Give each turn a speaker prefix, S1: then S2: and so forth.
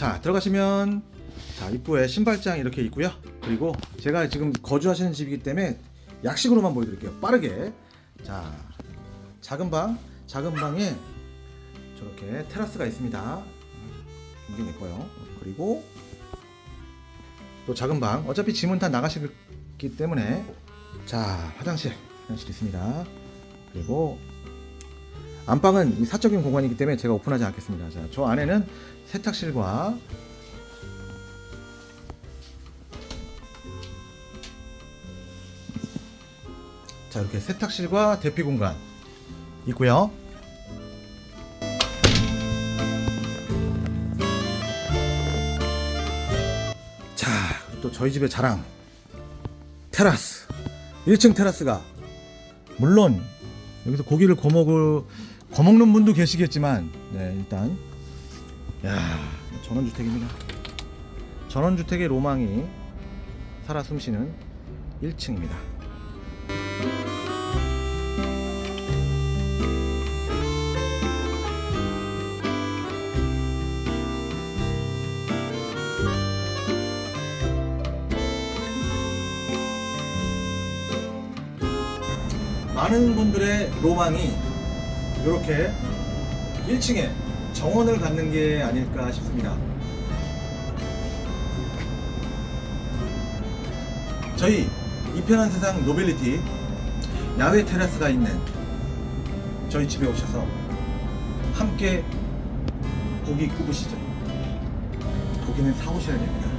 S1: 자 들어가시면 자 입구에 신발장 이렇게 있고요. 그리고 제가 지금 거주하시는 집이기 때문에 약식으로만 보여드릴게요. 빠르게 자 작은 방 작은 방에 저렇게 테라스가 있습니다. 굉장히 예뻐요. 그리고 또 작은 방 어차피 짐은 다 나가시기 때문에 자 화장실 화장실 있습니다. 그리고 안방은 이 사적인 공간이기 때문에 제가 오픈하지 않겠습니다. 자, 저 안에는 세탁실과 자 이렇게 세탁실과 대피 공간 있고요. 자, 또 저희 집의 자랑 테라스 1층 테라스가 물론 여기서 고기를 거먹을 거먹는 분도 계시겠지만 네 일단. 야 전원주택입니다. 전원주택의 로망이 살아 숨쉬는 1층입니다. 많은 분들의 로망이 이렇게 1층에 정원을 갖는 게 아닐까 싶습니다. 저희 이편한 세상 노벨리티 야외 테라스가 있는 저희 집에 오셔서 함께 고기 구우시죠. 고기는 사오셔야 됩니다.